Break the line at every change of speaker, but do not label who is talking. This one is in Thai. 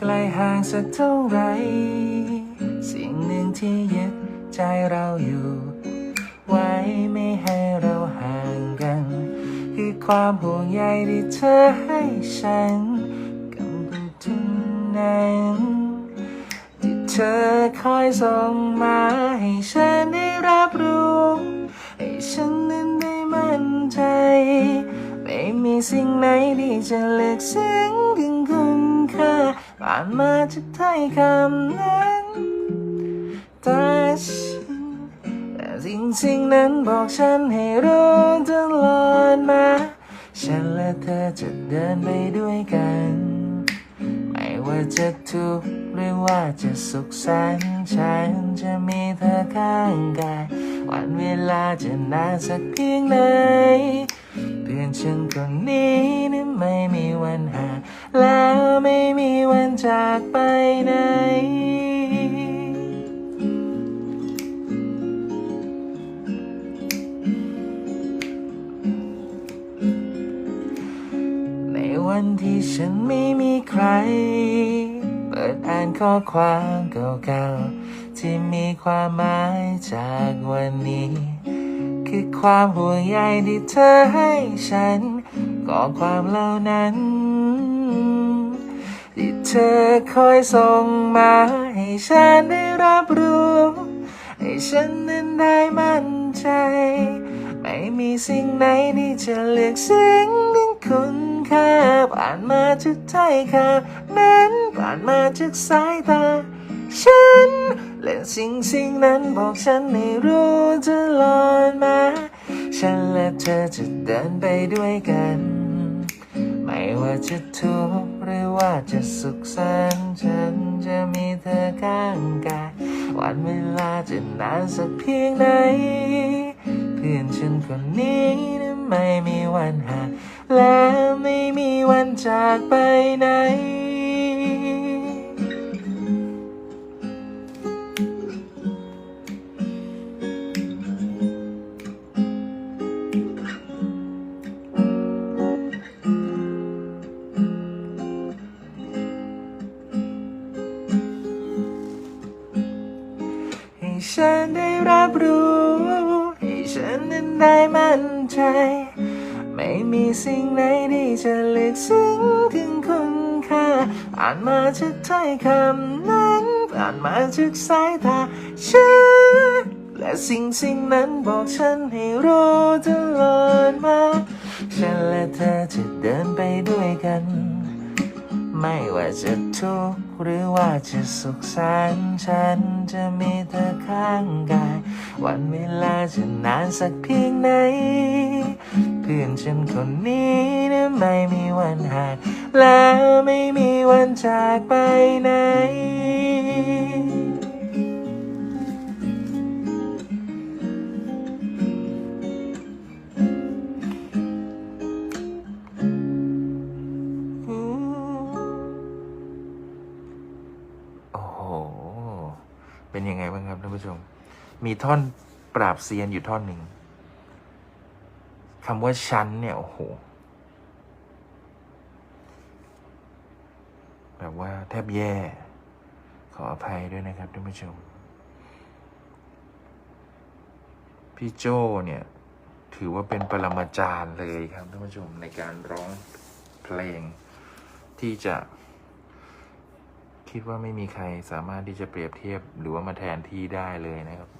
ไกลห่างสักเท่าไร สิ่งหนึ่งที่ยึดใจเราอยู่ ไว้ไม่ให้เราห่างกัน คือความห่วงใยที่เธอให้ฉันกับทุกนั้นที่เธอคอยส่งมาให้ฉันได้รับรู้ให้ฉันนั้นได้มั่นใจ ไม่มีสิ่งไหนที่จะเลือกซึ้งถึงคุณค่า ผ่านมาจากถ้อยคำนั้นแต่ฉันแต่สิ่งสิ่งนั้นบอกฉันให้รู้ตลอดมา ฉันและเธอจะเดินไปด้วยกัน ไม่ว่าจะทุกข์หรือว่าจะสุขสันต์ฉันจะมีเธอข้างกาย วันเวลาจะนานสักเพียงไหนเพื่อนฉันคนนี้นั้นไม่มีวันหา แล้วไม่มีวันจากไปไหน ในวันที่ฉันไม่มีใคร เปิดอ่านข้อความเก่าๆ ที่มีความหมายจากวันนี้ คือความห่วงใยที่เธอให้ฉันก็ความเหล่านั้น ที่เธอคอยส่งมาให้ฉันได้รับรู้ให้ฉันนั้นได้มั่นใจ ไม่มีสิ่งไหนที่จะเลือกซึ้งถึงคุณค่าผ่านมาจากถ้อยคำนั้นผ่านมาจากสายตา ฉัน และสิ่งสิ่งนั้นบอกฉันให้รู้ตลอดมา ฉันและเธอจะเดินไปด้วยกัน ไม่ว่าจะทุกข์หรือว่าจะสุขสันต์ฉันจะมีเธอข้างกาย วันเวลาจะนานสักเพียงไหน เพื่อนฉันคนนี้นั้นไม่มีวันห่างและไม่มีวันจากไปไหน ฉันได้รับรู้ให้ฉันนั้นได้มั่นใจ ไม่มีสิ่งไหนที่จะลือกซึ้งถึงคุณค่าผ่านมาจากถ้อยคำนั้นผ่านมาจากสายตาฉันและสิ่งสิ่งนั้นบอกฉันให้รู้ตลอดมา ฉันและเธอจะเดินไปด้วยกัน ไม่ว่าจะทุกข์หรือว่าจะสุขสันต์ฉันจะมีเธอข้างกาย วันเวลาจะนานสักเพียงไหน เพื่อนฉันคนนี้นะไม่มีวันห่างแล้วไม่มีวันจากไปไหน เป็นยังไงบ้างครับท่านผู้ชม มีท่อนปราบเซียนอยู่ท่อนหนึ่งคำว่าฉันเนี่ย โอ้โห แบบว่าแทบแย่ ขออภัยด้วยนะครับท่านผู้ชม พี่โจเนี่ย ถือว่าเป็นปรมาจารย์เลยครับท่านผู้ชมในการร้องเพลงที่จะ คิดว่าไม่มีใครสามารถที่จะเปรียบเทียบหรือว่ามาแทนที่ได้เลยนะครับ